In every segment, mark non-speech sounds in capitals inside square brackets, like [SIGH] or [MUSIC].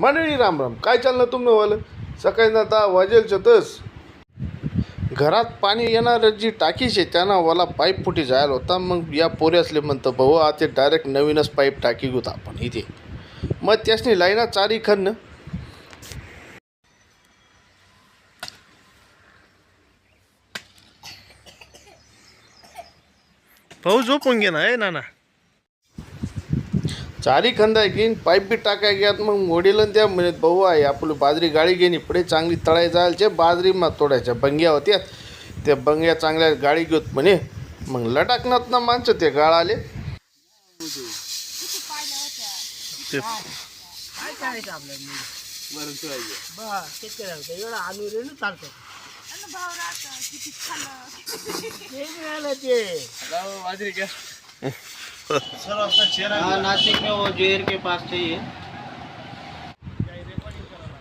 मंडळी राम राम. काय चाललं तुमनं वालं? सकाळी आता वाजेल तस घरात पाणी येणार जी टाकीच आहे त्यांना वाला पाईप फुटी जायला होता. मग या पोरे असले म्हणतं भाऊ आता डायरेक्ट नवीनच पाईप टाकी घेऊ आपण इथे. मग त्यासनी लाईना चारी खन्न भाऊ झोपून घे ना ए नाना. चारी खंदा घेईन पाईप बी टाकाय घ्यात मग वडील त्या म्हणत भाऊ आहे आपली बाजरी गाडी घेईन पुढे चांगली तळाय जायचे बाजरी मग तोडायच्या बंग्या होत्या त्या बंग्या चांगल्या गाडी घेत म्हणे. मग लटाकनात ना माणसं ते गाळ आले. ते काय करायचं आपल्याला [LAUGHS] [LAUGHS] मिळालं ते हाँ नासिक में वो जेर के पास चाहिए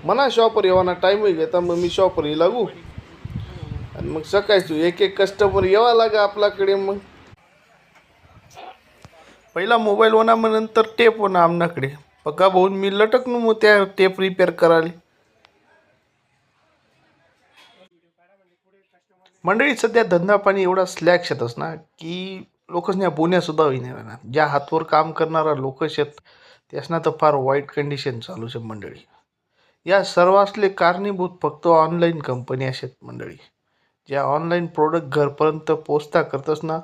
म्हणा शॉपर येवाना टाईम घेता मग मी शॉपर लागू। आणि मग सकाळी तू एक एक कस्टमर यावा लागा आपल्याकडे मग। पहिला मोबाईल होना मग नंतर टेप होना आमनाकडे. पक्का भाऊन मी लटकलो मग त्या टेप रिपेअर करायला. मंडळी सध्या धंदा पाणी एवढा स्लॅक शेतच ना की लोकसन्या बोन्यासुद्धा होईना ना ज्या हातवर काम करणारा लोक शेत त्यासना तर फार वाईट कंडिशन चालू आहे मंडळी. या सर्वासले कारणीभूत फक्त ऑनलाईन कंपनी आहेत मंडळी. ज्या ऑनलाईन प्रोडक्ट घरपर्यंत पोचता करतच ना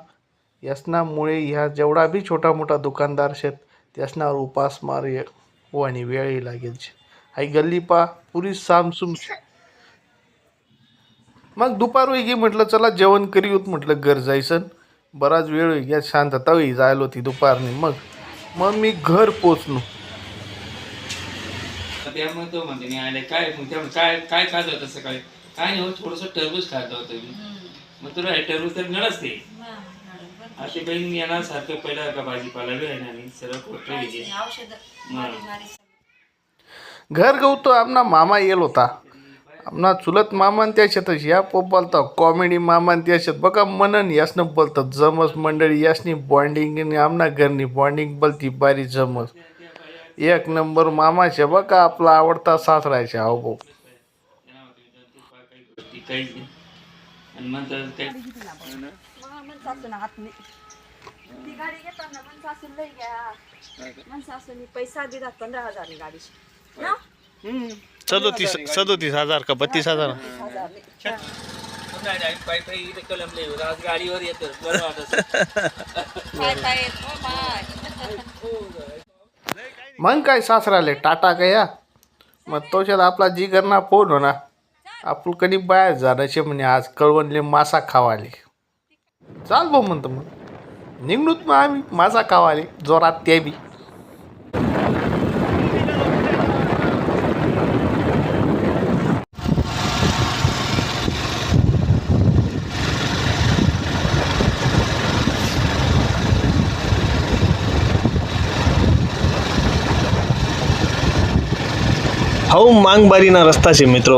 यासनामुळे ह्या जेवढा बी छोटा मोठा दुकानदार शेत त्यासनावर उपासमार हो आणि वेळही लागेल आई गल्ली पा पुरी सामसुम शे. मग दुपार होई गे म्हटलं चला जेवण करीत म्हटलं घर जायसन बराच वेळ घ्या शांतता होई जायला होती दुपारने. मग मग मी घर पोचलो. त्यामुळे तो म्हणते मी आले काय मग त्यामुळे काय काय खात होतं सकाळी? काय नाही हो थोडस टरबूज खात होतं मी. मग तुला हे टरबूज तर मिळाच ते. अशी बहीण येणार सारखं पहिला का भाजीपाला बी सर्व खोटं घर गवतो आमना मामा येल होता. ना चुलत मामान त्याच्यातच या पोप बोलता कॉमेडी मामा त्याच्यात बघा मनन यासनं बोलतात जमस मंडळी यासनी बॉन्डिंग आमना घरनी बॉन्डिंग बोलती बारी जमस. एक नंबर मामाच्या बघा आपला आवडता सासरायचे अहो भाऊ. पैसा दिला पंधरा हजार गाडीची सदोतीस सदोतीस हजार का बत्तीस हजार? मग काय सासराले? टाटा गया मग तोच्यात आपला जी करणार फोन होणार आपण कधी बाहेर जाण्याचे म्हणे आज कळवणले मासा खावाले. चाल भाऊ म्हणतो मग. निघणूत मग आम्ही मासा खावाले जोरात ते बी. हाऊ मांग बारी ना रस्ताचे मित्र.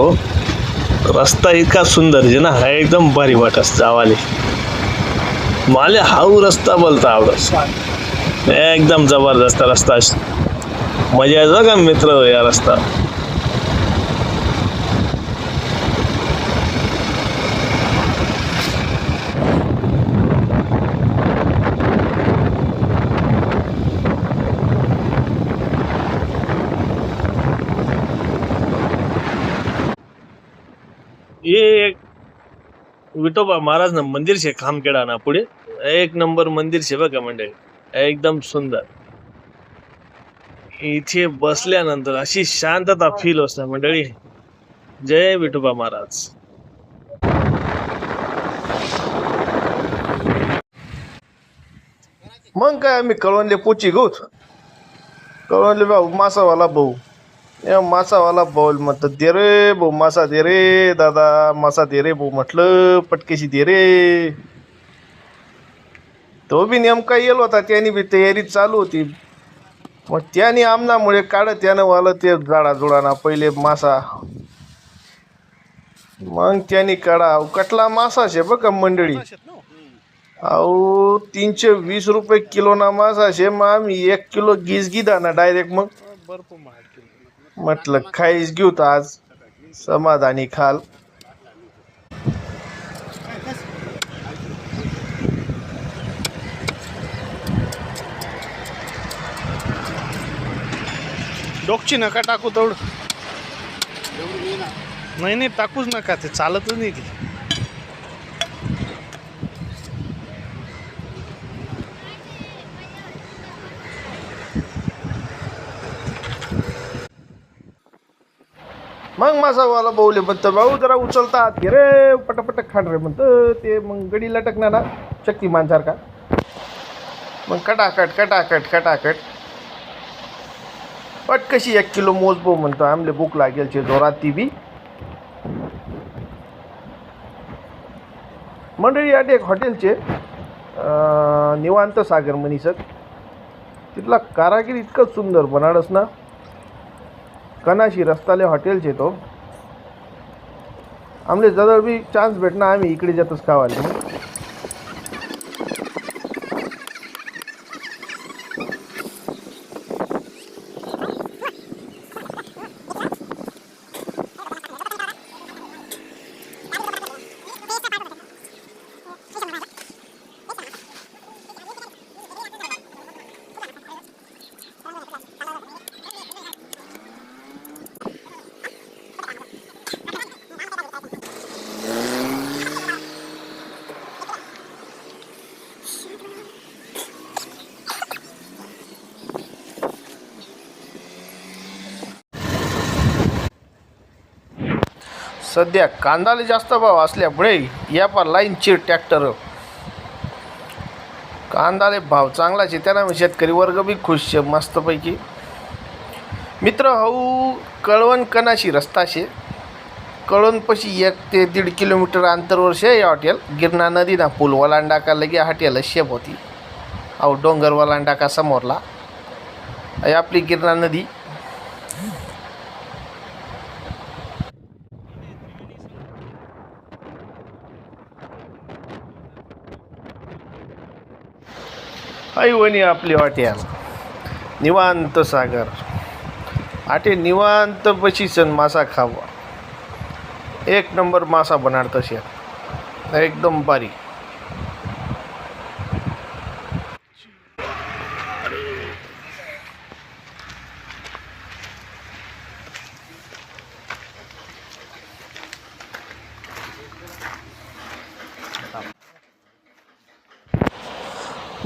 रस्ता इतका सुंदर जे ना हा एकदम भारी वाटस जावाले. माले हाऊ रस्ता बोलता आवडस एकदम जबरदस्त रस्ता. मजा येतो का मित्र या रस्ता? हे एक विठोबा महाराज ना मंदिर शे खामखेडा ना पुढे. एक नंबर मंदिर शे बघा मंडळी. एकदम सुंदर. इथे बसल्यानंतर अशी शांतता फील होत मंडळी. जय विठोबा महाराज. मग काय आम्ही कळवणले पोची गोत. कळवणले भाऊ मासावाला भाऊ. या मासावाला बॉल म्हणत दे रे भाऊ मासा दे रे दादा मासा दे रे भाऊ म्हटलं पटकेशी दे रे. तो बी नेमका येल होता त्याने बी तयारी चालू होती. मग त्याने आमनामुळे काढ त्यानं वालं ते जाडा जुडाना पहिले मासा. मग त्याने काढा. कटला मासा शे बघा मंडळी. अहो तीनशे वीस रुपये किलो ना मासा शे मग आम्ही एक किलो गिजगी गिदा ना डायरेक्ट मग. भरपूर म्हटलं खाईच घेऊ आज समाधानी खाल. डोकची नका टाकू तेवढं. नाही नाही टाकूच नका ते चालतच नाही ती. मग माझा वाला बोवले म्हणतं भाऊ जरा उचलतात. घे रे पटापट खाण रे म्हणतं ते मग गडी लटकणार ना शक्तिमानसारखा मग कटाकट कटाकट कटाकट. पट कशी एक किलो मोजबो म्हणतो आमले भूक लागेल छे जोरात ती बी. मंडळी आठ एक हॉटेलचे निवांत सागर मनीसक तिथला कारागीर इतकं सुंदर बनाडस ना. कनाशी रस्ताले हॉटेलचे तो. आमले जर बी चान्स भेटना आम्ही इकडे जातच खावाले. सध्या कांदाले जास्त भाव असल्यामुळे या पा लाईनचे ट्रॅक्टर. कांदाले भाव चांगलाच आहे त्याला शेतकरी वर्ग बी खुश आहे मस्तपैकी. मित्र हऊ कळवण कणाशी रस्ता शे. कळवणपाशी एक ते दीड किलोमीटर अंतरवर शे या हॉटेल. गिरणा नदीना पूल वलांडा का लगे हॉटेल शेप होती अहो डोंगर वलांडा का समोरला. आपली गिरणा नदी. आई आपली वाट्या निवांत सागर. आटे निवांत बशीसन मासा खावा. एक नंबर मासा बनाड तसे एकदम बारीक.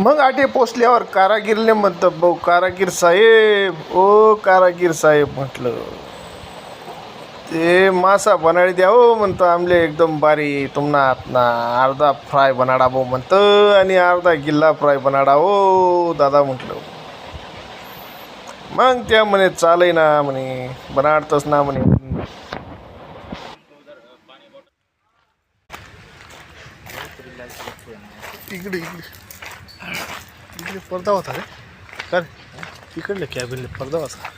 मग आटे पोचल्यावर कारागीरले म्हणतं भाऊ कारागीर साहेब. ओ कारागीर साहेब म्हटलं. ते मासा बनाडी द्या हो म्हणतं आमले एकदम बारी तुमना ना अर्धा फ्राय बनाडा भाऊ म्हणतं आणि अर्धा गिल्ला फ्राय बनाडा हो दादा म्हटलं. मग त्या म्हणे चालय ना म्हणे बनाडतच ना म्हणे. इकडे इकडे. इकडे पडदा होता रे. का इकडले कॅबिनले पडदा होता.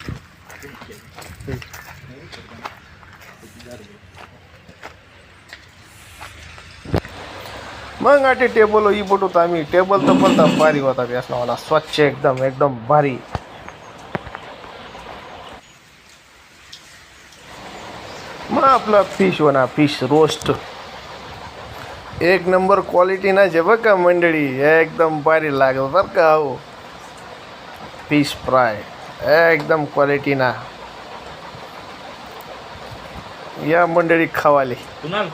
मग आटे टेबल इबट होता आम्ही. टेबल तर पडता भारी होता. व्यसना मला स्वच्छ एकदम एकदम भारी. मग आपला फिश होणार फिश रोस्ट एक नंबर क्वालिटी ना जे बघ का मंडळी एकदम भारी लागत बरं का हो. फिश फ्राय एकदम क्वालिटी ना. या मंडळी खावाले. कुणाल?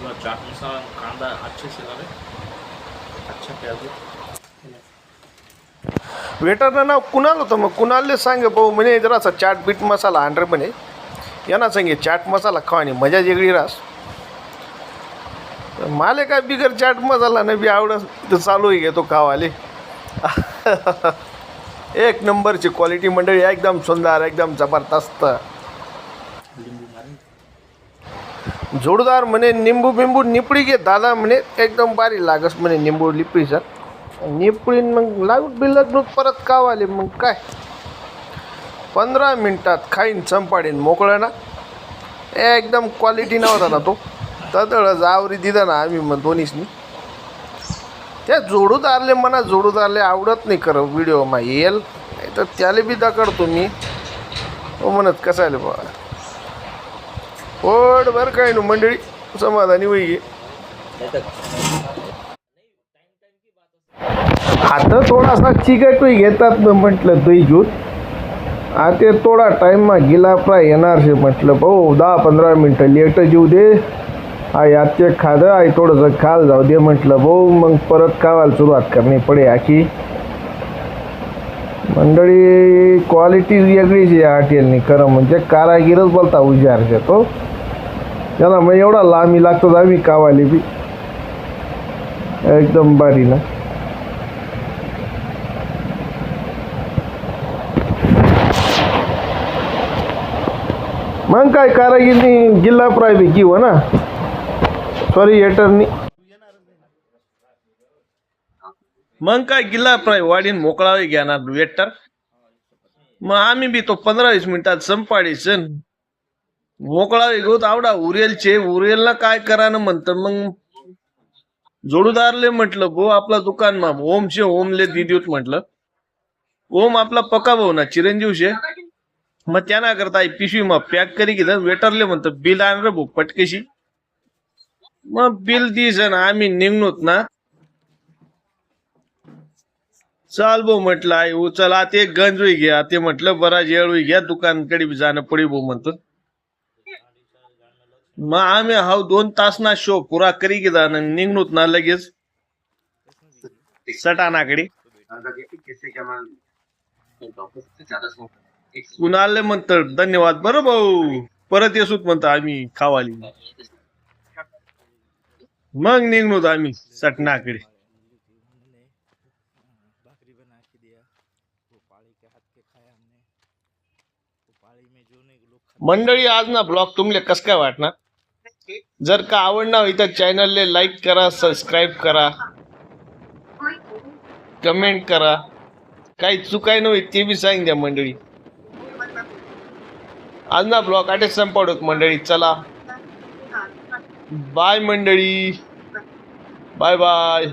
थोड़ा चाट मसाला कांदा अच्छे से डाले अच्छा प्याज वेटरनं नाव कुणाल होतं? मग कुणालले सांग भाऊ म्हणे जरासा चाट बीट मसाला आण म्हणे. यांना सांगे चाट मसाला खावानी मजा वेगळी रास तर माले काय बिगर चाट मसाला नाही बी आवडत तर चालू घेतो खावाले. [LAUGHS] एक नंबरची क्वालिटी मंडळी एकदम सुंदर एकदम जबरदस्त. जोडदार म्हणे निंबू बिंबू निपडी घे दादा म्हणे एकदम भारी लागस म्हणे निंबू लिपडीचं निपळीन मग लागून बिलत परत कावाले मग काय? पंधरा मिनटात खाईन चंपाडीन मोकळा ना? एकदम क्वालिटी नव्हता ना तो. तदळ जावरी दिदा ना आम्ही मग दोन्हीसनी. त्या जोडूत आले मना जोडूत आले आवडत नाही खरं व्हिडिओ मा येईल नाही तर त्याला बी दकडतो मी. हो म्हणत कसायला बा? पोट बरं काय ना मंडळी समाधानी होई आता थोडासा चिकटही घेतात ना म्हटलं दही घेऊन. आता थोडा टाईममा गेला प्राय येणार शे म्हटलं भाऊ दहा पंधरा मिनटं लेट जेऊ दे. आई आजचे खादं आई थोडंसं खाल जाऊ दे. म्हटलं भाऊ मग परत खावायला सुरुवात करणे पडे आखी. मंडळी क्वालिटी वेगळीच या हॉटेलनी खरं म्हणजे कारागीरच बोलता उजार तो. त्याला मग एवढा लांबी लागतो आम्ही कावाली बी. एकदम भारी ना. मग काय कारागिरी जिल्हा प्रायव्हेट किंवा ना? सॉरी एटरनी मग काय गिल्ला प्राय वाढीन मोकळावे घ्या ना वेटर मग आम्ही बी तो पंधरा वीस मिनिटात संपाडी सण मोकळावे घेऊत आवडा उरेलचे उरेलला काय करा ना म्हणतं मग जोडूदारले म्हटलं भो आपला दुकान मा ओमचे ओमले दिदीत म्हटलं. ओम आपला पका भाऊ ना चिरंजीव शे मग त्यांना करता पिशवी मग पॅक करी घेतलं वेटरले म्हणतं बिल आण रे भाऊ पटकेशी. मग बिल दिस ना आम्ही निघणोत ना. चाल भाऊ म्हटलं आई उचला ते गंज होई घ्या ते म्हटलं बरा जेळ होई घ्या दुकानकडे बी जाणं पडी भाऊ म्हणतो. मग आम्ही हाव दोन तास ना शो पुरा करी की ना निघणोत ना लगेच. सटाणाकडे. कुणाले म्हणतं धन्यवाद बरं भाऊ. परत येसूत म्हणतो आम्ही खावाली. मग निघणोत आम्ही सटणाकडे. मंडळी आज ना ब्लॉग तुमले कस काय वाटणार? जर का आवडणार होई तर चॅनलले लाईक करा सबस्क्राईब करा. कमेंट करा. काही चुकाय नव्हे ते बी सांग द्या मंडळी. आज ना ब्लॉग आटे संपवत मंडळी चला. बाय मंडळी. Bye bye